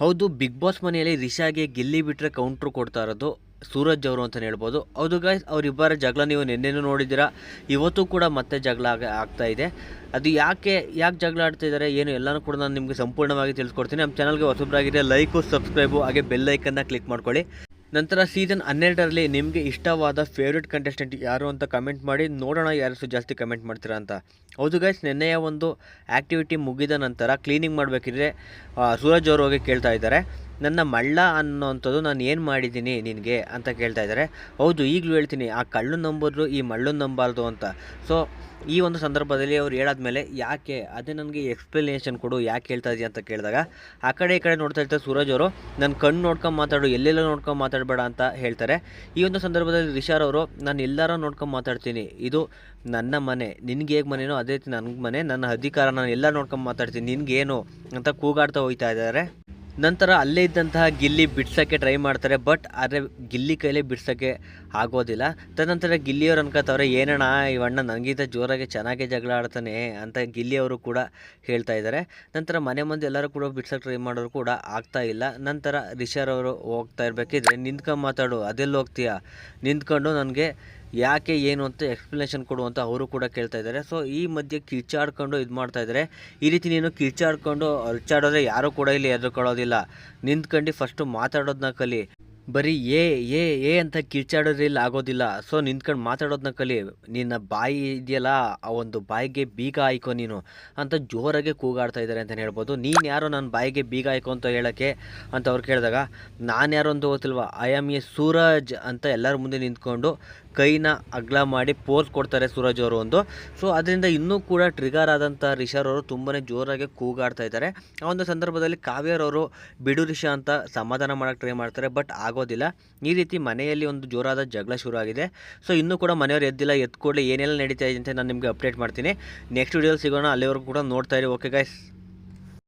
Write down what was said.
ಹೌದು big boss ಮನೆಯಲ್ಲಿ ರಿಷಾಗೆ ಗಿಲ್ಲಿ ಬಿಟ್ಟರೆ ಕೌಂಟ್ರು ಕೊಡ್ತಾ ಇರೋದು ಸೂರಜ್ ಅವರು ಅಂತಲೇ ಹೇಳ್ಬೋದು. ಹೌದು ಗಾಯ್ಸ್ ಅವರಿಬ್ಬರ ಜಗಳ ನೀವು ನಿನ್ನೆನೂ ನೋಡಿದ್ದೀರಾ? ಇವತ್ತು ಕೂಡ ಮತ್ತೆ ಜಗಳ ಆಗ ಆಗ್ತಾ ಇದೆ. ಅದು ಯಾಕೆ ಯಾಕೆ ಜಗಳ ಆಡ್ತಾ ಇದ್ದಾರೆ? ಏನು ಎಲ್ಲನೂ ಕೂಡ ನಾನು ನಿಮಗೆ ಸಂಪೂರ್ಣವಾಗಿ ತಿಳಿಸ್ಕೊಡ್ತೀನಿ. ನಮ್ಮ ಚಾನಲ್ಗೆ ಹೊಸಬ್ರಾಗಿದೆ ಲೈಕು ಸಬ್ಸ್ಕ್ರೈಬು ಹಾಗೆ ಬೆಲ್ ಐಕನ್ನ ಕ್ಲಿಕ್ ಮಾಡ್ಕೊಳ್ಳಿ. ನಂತರ ಸೀಸನ್ ಹನ್ನೆರಡರಲ್ಲಿ ನಿಮಗೆ ಇಷ್ಟವಾದ ಫೇವ್ರೆಟ್ ಕಂಟೆಸ್ಟೆಂಟ್ ಯಾರು ಅಂತ ಕಮೆಂಟ್ ಮಾಡಿ, ನೋಡೋಣ ಯಾರು ಜಾಸ್ತಿ ಕಮೆಂಟ್ ಮಾಡ್ತೀರಾ ಅಂತ. ಹೌದು ಗೈಸ್ ನಿನ್ನೆಯ ಒಂದು ಆ್ಯಕ್ಟಿವಿಟಿ ಮುಗಿದ ನಂತರ ಕ್ಲೀನಿಂಗ್ ಮಾಡಬೇಕಿದ್ರೆ ಸೂರಜ್ ಅವರು ಹೋಗಿ ಕೇಳ್ತಾ ಇದ್ದಾರೆ. ನನ್ನ ಮಳ್ಳ ಅನ್ನೋವಂಥದ್ದು ನಾನು ಏನು ಮಾಡಿದ್ದೀನಿ ನಿನಗೆ ಅಂತ ಕೇಳ್ತಾ ಇದ್ದಾರೆ ಹೌದು, ಈಗಲೂ ಹೇಳ್ತೀನಿ, ಆ ಕಳ್ಳು ನಂಬಿದ್ರು ಈ ಮಳ್ಳು ನಂಬಾರ್ದು ಅಂತ. ಸೊ ಈ ಒಂದು ಸಂದರ್ಭದಲ್ಲಿ ಅವ್ರು ಹೇಳಾದ್ಮೇಲೆ ಯಾಕೆ, ಅದೇ ನನಗೆ ಎಕ್ಸ್ಪ್ಲನೇಷನ್ ಕೊಡು, ಯಾಕೆ ಹೇಳ್ತಾ ಇದೀಯ ಅಂತ ಕೇಳಿದಾಗ, ಆ ಕಡೆ ಈ ಕಡೆ ನೋಡ್ತಾ ಇರ್ತಾರೆ ಸೂರಜ್ ಅವರು ನನ್ನ ಕಣ್ಣು ನೋಡ್ಕೊಂಡು ಮಾತಾಡು, ಎಲ್ಲೆಲ್ಲ ನೋಡ್ಕೊಂಡು ಮಾತಾಡಬೇಡ ಅಂತ ಹೇಳ್ತಾರೆ. ಈ ಒಂದು ಸಂದರ್ಭದಲ್ಲಿ ರಿಷಾರ್ ಅವರು, ನಾನು ಎಲ್ಲರೂ ನೋಡ್ಕೊಂಡು ಮಾತಾಡ್ತೀನಿ. ಇದು ನನ್ನ ಮನೆ, ನಿನಗೆ ಹೇಗೆ ಮನೆನೋ ಅದೇ ರೀತಿ ನನಗೆ ಮನೆ, ನನ್ನ ಅಧಿಕಾರ ನಾನು ಎಲ್ಲ ನೋಡ್ಕೊಂಡು ಮಾತಾಡ್ತೀನಿ, ನಿನಗೇನು ಅಂತ ಕೂಗಾಡ್ತಾ ಹೋಗ್ತಾ ಇದ್ದಾರೆ. ನಂತರ ಅಲ್ಲೇ ಇದ್ದಂತಹ ಗಿಲ್ಲಿ ಬಿಡ್ಸೋಕ್ಕೆ ಟ್ರೈ ಮಾಡ್ತಾರೆ, ಬಟ್ ಆದರೆ ಗಿಲ್ಲಿ ಕೈಲೇ ಬಿಡ್ಸೋಕ್ಕೆ ಆಗೋದಿಲ್ಲ. ತದನಂತರ ಗಿಲ್ಲಿಯವ್ರು ಅನ್ಕೋತವ್ರೆ, ಏನಣ್ಣ ಇವಣ್ಣ ನನಗಿಂತ ಜೋರಾಗಿ ಚೆನ್ನಾಗಿ ಜಗಳ ಆಡ್ತಾನೆ ಅಂತ ಗಿಲ್ಲಿಯವರು ಕೂಡ ಹೇಳ್ತಾ ಇದ್ದಾರೆ. ನಂತರ ಮನೆ ಮುಂದೆ ಎಲ್ಲರೂ ಕೂಡ ಬಿಡ್ಸೋಕ್ಕೆ ಟ್ರೈ ಮಾಡೋರು ಕೂಡ ಆಗ್ತಾ ಇಲ್ಲ. ನಂತರ ರಿಷಾರವರು ಹೋಗ್ತಾ ಇರಬೇಕಿದ್ರೆ ನಿಂತ್ಕೊಂಡು ಮಾತಾಡು, ಅದೆಲ್ಲ ಹೋಗ್ತೀಯಾ? ನಿಂತ್ಕೊಂಡು ನನಗೆ ಯಾಕೆ ಏನು ಅಂತ ಎಕ್ಸ್ಪ್ಲನೇಷನ್ ಕೊಡು ಅಂತ ಅವರು ಕೂಡ ಕೇಳ್ತಾ ಇದ್ದಾರೆ. ಸೊ ಈ ಮಧ್ಯೆ ಕಿರ್ಚಾಡ್ಕೊಂಡು ಇದು ಮಾಡ್ತಾ ಇದ್ದಾರೆ. ಈ ರೀತಿ ನೀನು ಕಿರ್ಚಾಡ್ಕೊಂಡು ಅರ್ಚಾಡೋದ್ರೆ ಯಾರೂ ಕೂಡ ಇಲ್ಲಿ ಎದುರ್ಕೊಳ್ಳೋದಿಲ್ಲ. ನಿಂತ್ಕೊಂಡು ಫಸ್ಟು ಮಾತಾಡೋದನ್ನ ಕಲಿ. ಬರೀ ಏ ಏ ಏ ಅಂತ ಕಿರ್ಚಾಡೋದ್ರಲ್ಲಿ ಆಗೋದಿಲ್ಲ. ಸೊ, ನಿಂತ್ಕೊಂಡು ಮಾತಾಡೋದನ್ನ ಕಲಿ, ನಿನ್ನ ಬಾಯಿ ಇದೆಯಲ್ಲ, ಆ ಒಂದು ಬಾಯಿಗೆ ಬೀಗ ಆಯ್ಕೋ ನೀನು ಅಂತ ಜೋರಾಗೆ ಕೂಗಾಡ್ತಾ ಇದ್ದಾರೆ ಅಂತಲೇ ಹೇಳ್ಬೋದು. ನೀನು ಯಾರೋ ನನ್ನ ಬಾಯಿಗೆ ಬೀಗ ಆಯ್ಕೋ ಅಂತ ಹೇಳೋಕ್ಕೆ ಅಂತ ಅವ್ರು ಕೇಳಿದಾಗ, ನಾನು ಯಾರು ಅಂತ ಗೊತ್ತಿಲ್ವ? ಐ ಆಮ್ ಎ ಸೂರಜ್ ಅಂತ ಎಲ್ಲರ ಮುಂದೆ ನಿಂತ್ಕೊಂಡು ಕೈನ ಅಗ್ಲ ಮಾಡಿ ಪೋಸ್ ಕೊಡ್ತಾರೆ ಸೂರಜ್ ಅವರು ಒಂದು. ಸೊ, ಅದರಿಂದ ಇನ್ನೂ ಕೂಡ ಟ್ರಿಗರ್ ಆದಂಥ ರಿಷರ್ ಅವರು ತುಂಬಾ ಜೋರಾಗಿ ಕೂಗಾಡ್ತಾ ಇದ್ದಾರೆ ಆ ಒಂದು ಸಂದರ್ಭದಲ್ಲಿ ಕಾವ್ಯರವರು ಬಿಡು ರಿಷಾ ಅಂತ ಸಮಾಧಾನ ಮಾಡೋಕ್ಕೆ ಟ್ರೈ ಮಾಡ್ತಾರೆ. ಬಟ್ ಆಗೋದಿಲ್ಲ. ಈ ರೀತಿ ಮನೆಯಲ್ಲಿ ಒಂದು ಜೋರಾದ ಜಗಳ ಶುರು ಆಗಿದೆ ಸೊ ಇನ್ನೂ ಕೂಡ ಮನೆಯವರು ಎದ್ದಿಲ್ಲ, ಎದ್ದು ಏನೆಲ್ಲ ನಡೀತಾ ಇದೆ ಅಂತ ನಾನು ನಿಮಗೆ ಅಪ್ಡೇಟ್ ಮಾಡ್ತೀನಿ. ನೆಕ್ಸ್ಟ್ ವೀಡಿಯೋಲಿ ಸಿಗೋಣ, ಅಲ್ಲಿವರೆಗೂ ಕೂಡ ನೋಡ್ತಾ ಇರಿ. Okay guys